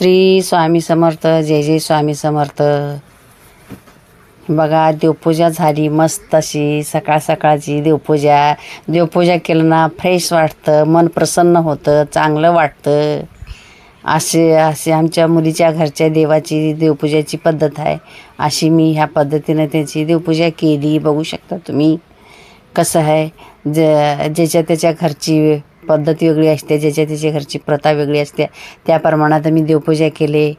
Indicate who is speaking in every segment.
Speaker 1: श्री स्वामी समर्थ जय जय स्वामी समर्थ. बघा देवपूजा झाली मस्त अशी. सकाळ सकाळची देवपूजा. देवपूजा केलं ना फ्रेश वाटतं मन प्रसन्न होतं चांगलं वाटतं. असे असे आमच्या मुलीच्या घरच्या देवाची देवपूजाची पद्धत आहे. अशी मी ह्या पद्धतीनं त्याची देवपूजा केली. बघू शकता तुम्ही कसं आहे. ज ज्याच्या त्याच्या घरची पद्धत वेगळी असते ज्याच्या त्याच्या घरची प्रथा वेगळी असते. त्या प्रमाणात मी देवपूजा केले.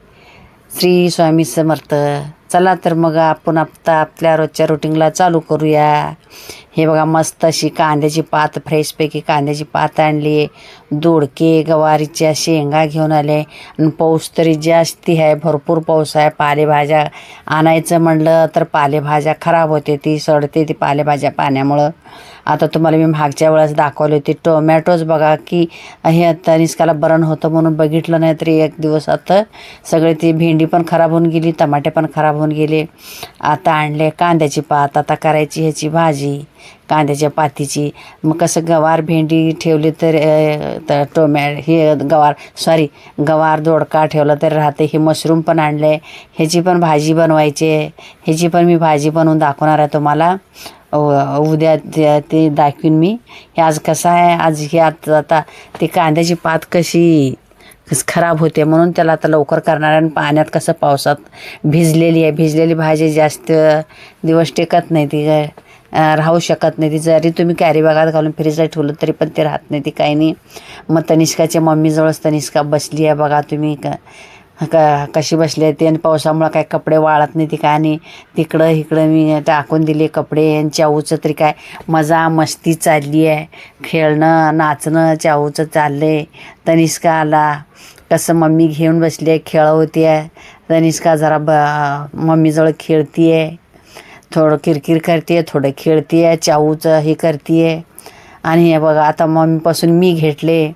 Speaker 1: श्री स्वामी समर्थ चला तर मग आपण आता आपल्या रोजच्या रुटीनला चालू करूया. हे बघा मस्त अशी कांद्याची पात फ्रेशपैकी कांद्याची पात आणली. दोडके गवारीच्या शेंगा घेऊन आले. आणि पाऊस तरी जास्ती आहे भरपूर पाऊस आहे. पालेभाज्या आणायचं म्हणलं तर पालेभाज्या खराब होते ती सडते ती पालेभाज्या पाण्यामुळं. आता तुम्हाला मी मागच्या वेळेस दाखवले होते टोमॅटोज बघा की हे आता निस्काला बरण होतं म्हणून बघितलं नाही तरी एक दिवस आता सगळे ती भेंडी पण खराब होऊन गेली टमाटे पण खराब होऊन गेले. आता आणले कांद्याची पात आता करायची ह्याची भाजी कांद्याच्या पातीची. मग कसं गवार भेंडी ठेवली तर तर टोमॅ हे गवार सॉरी गवार दोडका ठेवला तर राहते. हे मशरूम पण आणले ह्याची पण भाजी बनवायची आहे. ह्याची पण मी भाजी बनवून दाखवणार आहे तुम्हाला. उद्या ते ते दाखवीन मी. हे आज कसं आहे आज हे आता आता ते कांद्याची पात कशी खराब होते म्हणून त्याला आता लवकर करणार आणि पाण्यात कसं पावसात भिजलेली आहे. भिजलेली भाजी जास्त दिवस टेकत नाही. ती राहू शकत नाही. ती जरी तुम्ही कॅरी बॅगात घालून फ्रीजला ठेवलं तरी पण ते राहत नाही. ती काही नाही. मग तनिष्काच्या मम्मीजवळच तनिष्का बसली आहे बघा तुम्ही. का का कशी बसली आहे आणि पावसामुळं काय कपडे वाळत नाही ती काय आणि तिकडं इकडं मी टाकून दिले कपडे आणि चाऊचं तरी काय मजा मस्ती चालली आहे. खेळणं नाचणं चाऊचं चाललं आहे तनिष्का आला. कसं मम्मी घेऊन बसली आहे खेळवते आहे तनिष्का जरा ब मम्मीजवळ खेळती आहे थोडं किरकिर करते थोडं खेळते आहे चाऊचं हे करते आहे आणि हे बघा आता मम्मीपासून मी घेतले.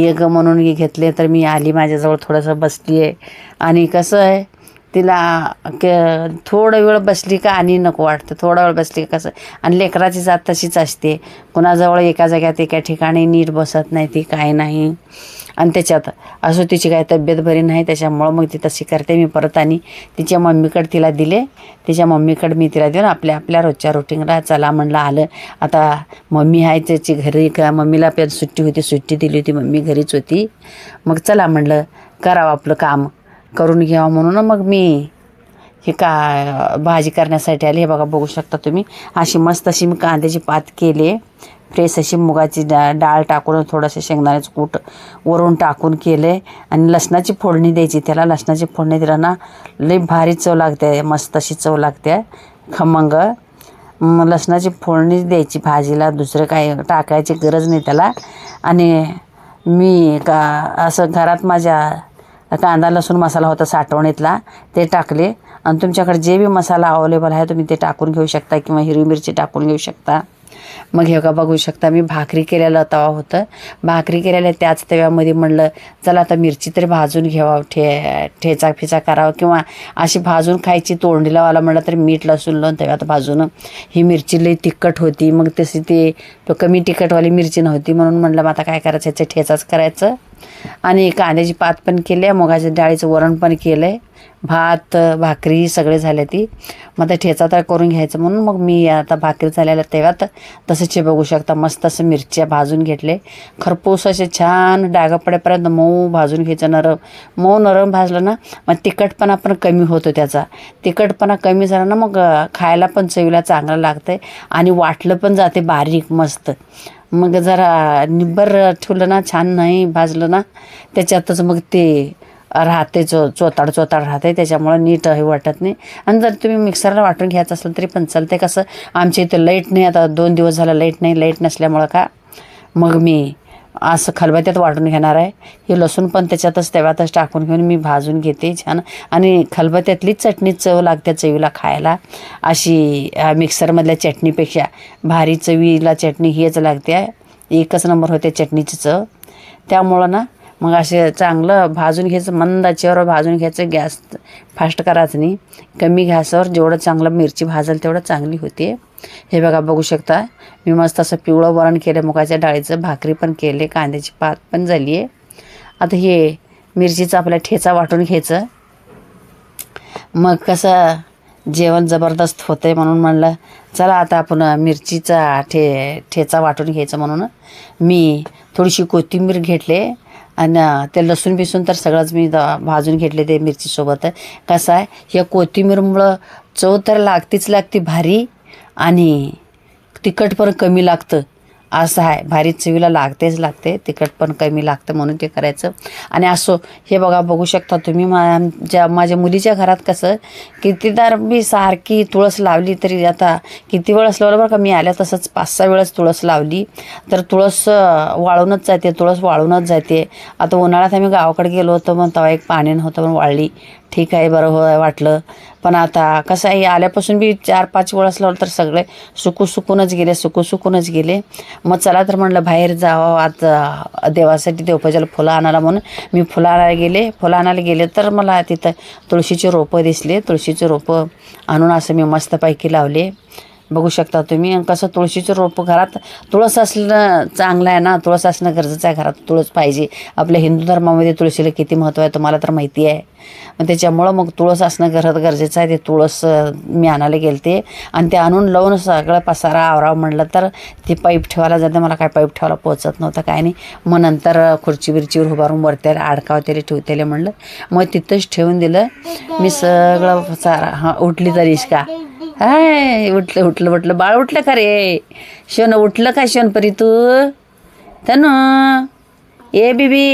Speaker 1: एक म्हणून मी घेतले तर मी आली माझ्याजवळ थोडंसं बसली आहे आणि कसं आहे तिला क थोडं वेळ बसली का आणि नको वाटतं. थोडा वेळ बसली का कसं आणि लेकराची जात तशीच असते. कुणाजवळ एका जाग्यात एका ठिकाणी नीट बसत नाही ती काय नाही. आणि त्याच्यात असं तिची काय तब्येत बरी नाही त्याच्यामुळं मग ती तशी करते मी परत आणि तिच्या मम्मीकडे तिला दिले. तिच्या मम्मीकडे मी तिला देऊन आपल्या आपल्या रोजच्या रुटीनला चला म्हणलं आलं. आता मम्मी आहे त्याची घरी का मम्मीला पण सुट्टी होती सुट्टी दिली होती मम्मी घरीच होती. मग चला म्हणलं करावं आपलं काम करून घ्यावं म्हणून मग मी हे का भाजी करण्यासाठी आली. हे बघा बघू शकता तुम्ही. अशी मस्त अशी मी कांद्याची पात केली. फ्रेश अशी मुगाची डा डाळ टाकून थोडंसं शेंगदाण्याचं कूट वरून टाकून केले आणि लसणाची फोडणी द्यायची. त्याला लसणाची फोडणी दिलं ना लई भारी चव लागते. मस्त अशी चव लागते. खमंग. लसणाची फोडणी द्यायची भाजीला. दुसरं काही टाकायची गरज नाही त्याला. आणि मी का असं घरात माझ्या कांदा लसूण मसाला होता साठवणीतला ते टाकले. आणि तुमच्याकडे जे बी मसाला अवेलेबल आहे तुम्ही ते टाकून घेऊ शकता किंवा हिरवी मिरची टाकून घेऊ शकता. मग हे का बघू शकता मी भाकरी केलेलं तवा होतं. भाकरी केलेल्या त्याच तव्यामध्ये म्हणलं चला आता मिरची तरी भाजून घ्यावा ठे ठेचा फिचा करावा किंवा अशी भाजून खायची तोंडी लावायला म्हणलं तर मीठ लसूण लावून तव्यात भाजून ही मिरची लई तिखट होती. मग तशी ते तो कमी तिखटवाली मिरची नव्हती म्हणून म्हणलं मग आता काय करायचं? याचं ठेचाच करायचं. आणि कांद्याची पात पण केली आहे मुगाच्या डाळीचं वरण पण केलं आहे भात भाकरी सगळे झाले ती. मग ते ठेचा तर करून घ्यायचं म्हणून मग मी आता भाकरी झालेल्या तेव्हात तसंचे बघू शकता. मस्त असं मिरच्या भाजून घेतले. खरपूस असे छान डागा पडेपर्यंत मऊ भाजून घ्यायचं. नरम मऊ नरम भाजलं ना मग तिखटपणा पण कमी होतो त्याचा. तिखटपणा कमी झाला ना मग खायला पण चवीला चांगलं लागतं आणि वाटलं पण जाते बारीक मस्त. मग जरा निब्बर ठेवलं ना छान नाही भाजलं ना त्याच्यातच मग ते राहते चो चोताड चोताड राहते त्याच्यामुळं नीट हे वाटत नाही. आणि जर तुम्ही मिक्सरला वाटून घ्यायचं असलं तरी पण चालते कसं आमच्या इथं लाइट नाही आता दोन दिवस झालं लाइट नाही लाइट नसल्यामुळं का मग मी असं खलबत्यात वाटून घेणार आहे. हे लसूण पण त्याच्यातच तेव्हातच टाकून घेऊन मी भाजून घेते छान. आणि खलबत्यातलीच चटणी चव लागते चवीला खायला. अशी मिक्सरमधल्या चटणीपेक्षा भारी चवीला चटणी हीच लागते. एकच नंबर होते चटणीची चव. त्यामुळं ना मग असे चांगलं भाजून घ्यायचं मंद आचेवर भाजून घ्यायचं गॅस फास्ट करायचं नाही. कमी गॅसवर जेवढं चांगलं मिरची भाजेल तेवढं चांगली होते. हे बघा बघू शकता. मी मस्त असं पिवळं वरण केलं मुगाच्या डाळीचं भाकरी पण केले कांद्याची पात पण झाली आहे आता हे मिरचीचा आपला ठेचा वाटून घ्यायचं. मग कसं जेवण जबरदस्त होतं आहे म्हणून म्हणलं चला आता आपण मिरचीचा ठे ठेचा वाटून घ्यायचं म्हणून. मी थोडीशी कोथिंबीर घेतले आणि ते लसूण बिसून तर सगळंच मी द- भाजून घेतले ते मिरचीसोबत. कसं आहे या कोथिंबीरमुळं चव तर लागतीच लागती भारी. आणि तिखट पण कमी लागतं. असं आहे. भारी चवीला लागतेच लागते. तिखट पण कमी लागतं म्हणून ते करायचं. आणि असो हे बघा बघू शकता तुम्ही मा ज्या माझ्या मुलीच्या घरात कसं कितीदार मी सारखी तुळस लावली तरी आता किती वेळ लावलं बरं का मी आल्या तसंच पाच सहा वेळेस तुळस लावली. तर तुळस वाळूनच जाते. तुळस वाळूनच जाते. आता उन्हाळ्यात आम्ही गावाकडे गेलो होतो मग तेव्हा एक पाणी नव्हतं पण वाळली. ठीक आहे बरं हो वाटलं. पण आता कसं आहे आल्यापासून बी चार पाच वेळेस लावलं तर सगळे सुकू सुकूनच गेले सुकू सुकूनच गेले. मग चला तर म्हणलं बाहेर जावं आता देवासाठी देवपूजाला फुलं आणायला म्हणून. मी फुलं आणायला गेले फुलं आणायला गेले तर मला तिथं तुळशीचे रोपं दिसले. तुळशीचे रोपं आणून असं मी मस्तपैकी लावले. बघू शकता तुम्ही. आणि कसं तुळशीचं रोपं घरात तुळस असणं चांगलं आहे ना तुळस असणं गरजेचं आहे घरात तुळस पाहिजे. आपल्या हिंदू धर्मामध्ये तुळशीला किती महत्त्व आहे तुम्हाला तर माहिती आहे. मग त्याच्यामुळं मग तुळस असणं घरात गरजेचं आहे ते तुळस मी आणायला गेलते. आणि ते आणून लावून सगळं पसारा आवराव म्हणलं तर ते पाईप ठेवायला जाते मला काय पाईप ठेवायला पोचत नव्हतं काय नाही. मग नंतर खुर्ची बिर्चीवर उभारून वरत्याला अडकावतेले ठेवतेले म्हणलं. मग तिथंच ठेवून दिलं. मी सगळं पसारा हां उठली तरीच का? हाय उठलं उठलं उठलं. बाळ उठलं का रे? शोन उठलं का शोनपरी तू? तनु? ए बीबी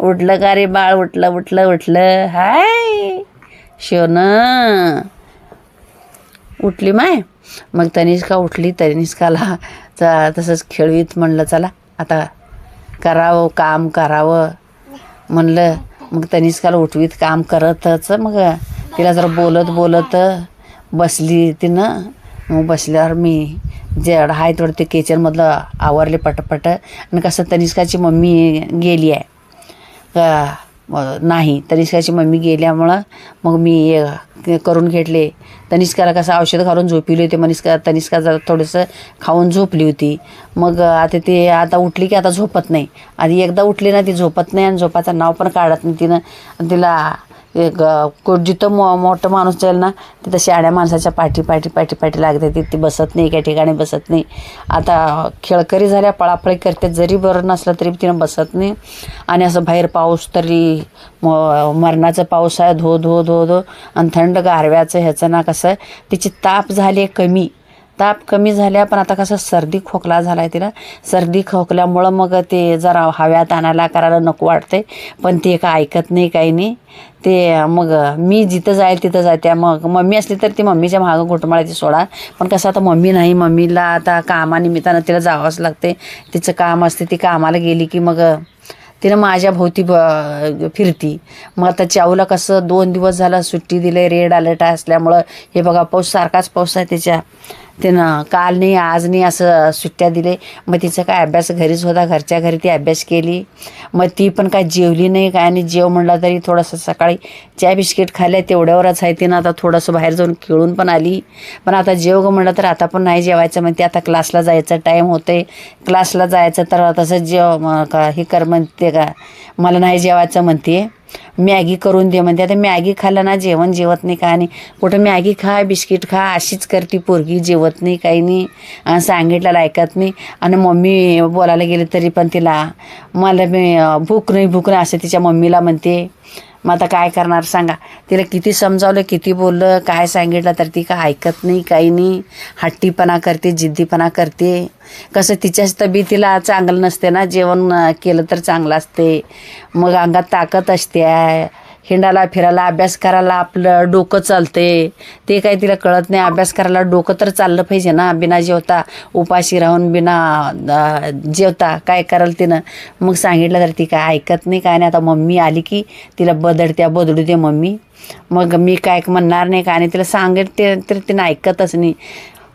Speaker 1: उठलं का रे बाळ? उठलं उठलं उठलं. हाय शोन उठली माय? मग तनिष्का उठली? तनिष्काला चा तसंच खेळवीत म्हणलं चला. आता करावं काम करावं. म्हणलं मग तनिष्काला उठवीत काम करतच. मग तिला जरा बोलत बोलत. बसली तिनं. मग बसल्यावर मी जेवढं आहे तेवढं ते किचनमधलं आवरले पटपट. आणि कसं तनिष्काची मम्मी गेली आहे. का नाही. तनिष्काची मम्मी गेल्यामुळं मग मी करून घेतले. तनिष्काला कसं औषध घालून झोपिली होती. मनिष्का तनिष्का जरा थोडंसं खाऊन झोपली होती. मग आता ते आता उठली की आता झोपत नाही. आधी एकदा उठली ना ती झोपत नाही आणि झोपाचं नाव पण काढत नाही तिनं. तिला एक जिथं मो मोठं माणूस जाईल ना तिथं शाण्या माणसाच्या पाठी पाठी पाठी पाठी लागते. तिथे बसत नाही एका ठिकाणी बसत नाही. आता खेळकरी झाल्या पळापळी करते जरी बरं नसलं तरी तिनं बसत नाही. आणि असं बाहेर पाऊस तरी म मरणाचा पाऊस आहे धो धो धो धो. आणि थंड गारव्याचं ह्याचं ना कसं तिची ताप झाली आहे कमी. ताप कमी झाल्या पण आता कसं सर्दी खोकला झाला आहे तिला. सर्दी खोकल्यामुळं मग ते जरा हव्यात आणायला करायला नको वाटते पण ते का ऐकत नाही काही नाही. ते मग मी जिथं जाईल तिथं जाते. मग मम्मी असली तर ती मम्मीच्या मागं घुटमाळायची सोडा. पण कसं आता मम्मी नाही मम्मीला आता कामानिमित्तानं तिला जावंच लागते तिचं काम असते ती कामाला गेली की मग तिनं माझ्या भोवती ब फिरती. मग आता चाऊला कसं दोन दिवस झालं सुट्टी दिले रेड अलर्ट असल्यामुळं. हे बघा पाऊस सारखाच पाऊस आहे त्याच्या तिनं काल नाही आज नाही असं सुट्ट्या दिले. मग तिचा काय अभ्यास घरीच होता घरच्या घरी ती अभ्यास केली. मग ती पण काय जेवली नाही काय? आणि जेव म्हणलं तरी थोडंसं सकाळी चहा बिस्किट खाल्ल्या तेवढ्यावरच आहे तिनं. आता थोडंसं बाहेर जाऊन खेळून पण आली. पण आता जेव गं म्हणलं तर आता पण नाही जेवायचं. म्हणते आता क्लासला जायचं टाईम होते क्लासला जायचं तर तसं जेव का हे कर म्हणते का? मला नाही जेवायचं म्हणते. मॅगी करून दे म्हणते. आता मॅगी खाल्लं ना जेवण जेवत नाही का नाही. कुठं मॅगी खा बिस्किट खा अशीच करते पोरगी जेवत नाही काही नाही. सांगितलं ऐकत नाही. आणि मम्मी बोलायला गेले तरी पण तिला मला मी भूक नाही भूक नाही असं तिच्या मम्मीला म्हणते. मग आता काय करणार सांगा. तिला किती समजावलं किती बोललं काय सांगितलं तर ती काय ऐकत नाही काही नाही. हट्टीपणा करते जिद्दीपणा करते. कसं तिच्याच तब्येतीला चांगलं नसते ना जेवण केलं तर चांगलं असते. मग अंगात ताकद असते. हिंडाला फिरायला अभ्यास करायला आपलं डोकं चालते. ते काही तिला कळत नाही. अभ्यास करायला डोकं तर चाललं पाहिजे ना. बिना जेवता उपाशी राहून बिना जेवता काय कराल तिनं? मग सांगितलं तर ती काय ऐकत नाही काय नाही. आता मम्मी आली की तिला बदडत्या बदडू दे मम्मी. मग मी काय म्हणणार नाही काय नाही. तिला सांगेल ते तर तिनं ऐकतच नाही.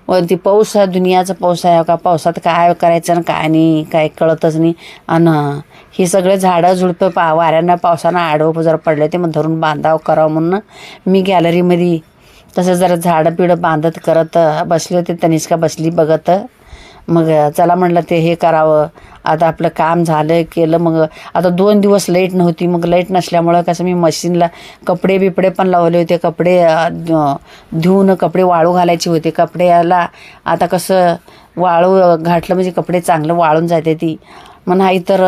Speaker 1: वरती पाऊस आहे दुनियाचा पाऊस आहे का पावसात काय करायचं आणि काय नाही काय कळतच नाही. आणि ही सगळे झाडं झुडपं पा वाऱ्यांना पावसानं आडवं जर पडले ते मग धरून बांधावं करावं म्हणून मी गॅलरीमध्ये तसं जरा झाडं पिढं बांधत करत बसले होते तनिष्का बसली बघत. मग चला म्हणलं ते हे करावं. आता आपलं काम झालं केलं मग आता दोन दिवस लाइट नव्हती. मग लाइट नसल्यामुळं कसं मी मशीनला कपडे बिपडे पण लावले होते. कपडे धुवून कपडे वाळू घालायचे होते. कपड्याला आता कसं वाळू घातलं म्हणजे कपडे चांगलं वाळून जाते ती. मग नाही तर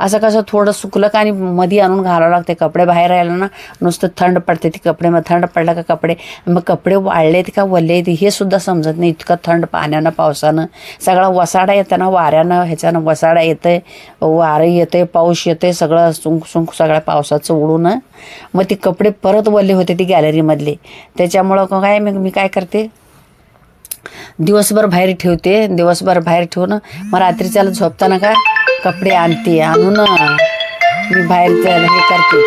Speaker 1: असं कसं थोडं सुकलं का आणि मध्ये आणून घालावं लागते. कपडे बाहेर राहिलं ना नुसतं थंड पडते ती कपडे. मग थंड पडला का कपडे? मग कपडे वाळलेत का वल्ले आहेत हे सुद्धा समजत नाही. इतकं थंड पाण्यानं पावसानं. सगळा वसाडा येताना वाऱ्यानं ह्याच्यानं वसाडा येतंय. वारं येतंय पाऊस येतंय सगळं सुंक सुंक सगळ्या पावसाचं उडून. मग ती कपडे परत वल्ले होते ती गॅलरीमधले. त्याच्यामुळं काय मग मी काय करते? दिवसभर बाहेर ठेवते. दिवसभर बाहेर ठेवून मग रात्रीच्याला झोपताना का कपडे आणते आणून मी बाहेर हे करते.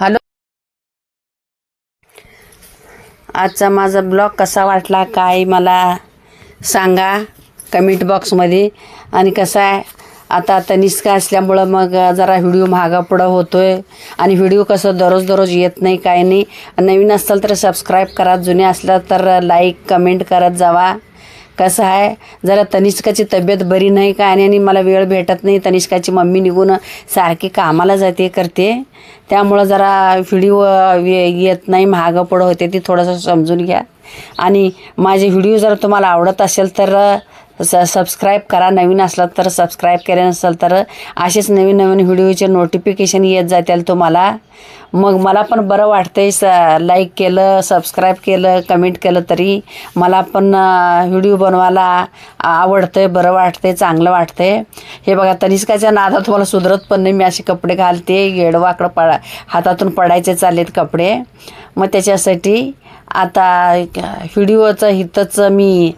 Speaker 1: हॅलो? आजचा माझा ब्लॉग कसा वाटला काय मला सांगा कमेंट बॉक्समध्ये. आणि कसं आहे आता तनिष्का असल्यामुळं मग जरा व्हिडिओ महागा पुढं होतोय. आणि व्हिडिओ कसं दररोज दररोज येत नाही काय नाही. नवीन असाल तर सबस्क्राईब करा जुने असलं तर लाईक कमेंट करत जावा. कसं आहे? जरा तनिष्काची तब्येत बरी नाही का? आणि आणि मला वेळ भेटत नाही. तनिष्काची मम्मी निघून सारखी कामाला जाते करते. त्यामुळं जरा व्हिडिओ येत नाही महागं पुढं होते ती थोडंसं समजून घ्या. आणि माझे व्हिडिओ जर तुम्हाला आवडत असेल तर स सबस्क्राईब करा. नवीन असलं तर सबस्क्राईब केले नसेल तर असेच नवीन नवीन व्हिडिओचे नोटिफिकेशन येत जातील तुम्हाला. मग मला पण बरं वाटतंय स लाईक केलं सबस्क्राईब केलं कमेंट केलं तरी. मला पण व्हिडिओ बनवायला आवडतंय बरं वाटतंय चांगलं वाटतंय. हे बघा तनिष्काच्या नादात तुम्हाला सुधरत पण नाही. मी असे कपडे घालते येडवाकडं पडा हातातून पडायचे चाललेत कपडे. मग त्याच्यासाठी आता व्हिडिओचं हितचं मी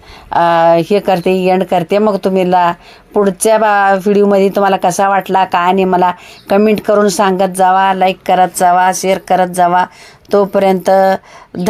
Speaker 1: हे करते एंड करते. मग तुम्हीला पुढच्या बा व्हिडिओमध्ये तुम्हाला कसा वाटला काय नाही मला कमेंट करून सांगत जावा लाईक करत जावा शेअर करत जावा. तोपर्यंत ध